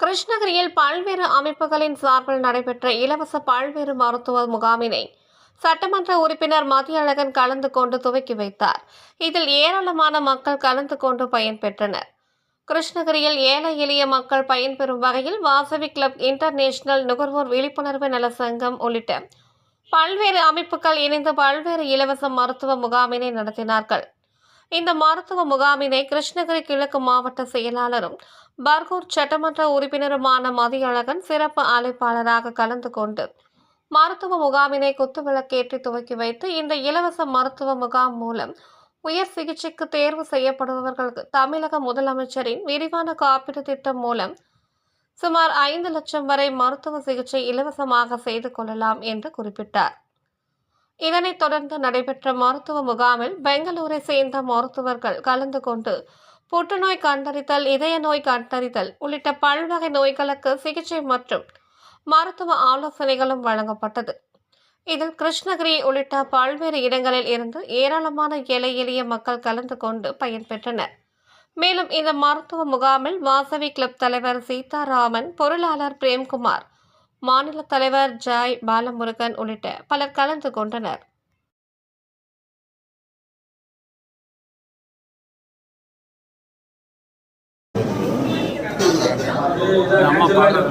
கிருஷ்ணகிரியில் பல்வேறு அமைப்புகளின் சார்பில் நடைபெற்ற இலவச பல்வேறு மருத்துவ முகாமினை சட்டமன்ற உறுப்பினர் மதியழகன் கலந்து கொண்டு துவக்கி வைத்தார். இதில் ஏராளமான மக்கள் கலந்து கொண்டு பயன்பெற்றனர் கிருஷ்ணகிரியில் ஏழை எளிய மக்கள் பயன்பெறும் வகையில் வாசவி கிளப் இன்டர்நேஷனல் நுகர்வோர் விழிப்புணர்வு நல சங்கம் உள்ளிட்ட பல்வேறு அமைப்புகள் இணைந்து பல்வேறு இலவச மருத்துவ முகாமினை நடத்தினார்கள். இந்த மருத்துவ முகாமினை கிருஷ்ணகிரி கிழக்கு மாவட்ட செயலாளரும் பர்கூர் சட்டமன்ற உறுப்பினருமான மதியழகன் சிறப்பு அழைப்பாளராக கலந்து கொண்டு மருத்துவ முகாமினை குத்துவிளக்கேற்றி துவக்கி வைத்து இந்த இலவச மருத்துவ முகாம் மூலம் உயர் சிகிச்சைக்கு தேர்வு செய்யப்படுபவர்களுக்கு தமிழக முதலமைச்சரின் விரிவான காப்பீடு திட்டம் மூலம் சுமார் ஐந்து லட்சம் வரை மருத்துவ சிகிச்சை இலவசமாக செய்து கொள்ளலாம் என்று குறிப்பிட்டார். இதனைத் தொடர்ந்து நடைபெற்ற மருத்துவ முகாமில் பெங்களூரை சேர்ந்த மருத்துவர்கள் கலந்து கொண்டு புற்றுநோய் கண்டறிதல் இதய நோய் கண்டறிதல் உள்ளிட்ட பல்வகை நோய்களுக்கு சிகிச்சை மற்றும் மருத்துவ ஆலோசனைகளும் வழங்கப்பட்டது. இதில் கிருஷ்ணகிரி உள்ளிட்ட பல்வேறு இடங்களில் இருந்து ஏராளமான ஏழை எளிய மக்கள் கலந்து கொண்டு பயன்பெற்றனர் மேலும் இந்த மருத்துவ முகாமில் வாசவி கிளப் தலைவர் சீதாராமன் பொருளாளர் பிரேம்குமார் மாநில தலைவர் ஜாய் பாலமுருகன் உள்ளிட்ட பலர் கலந்து கொண்டனர். அம்மா மேடம்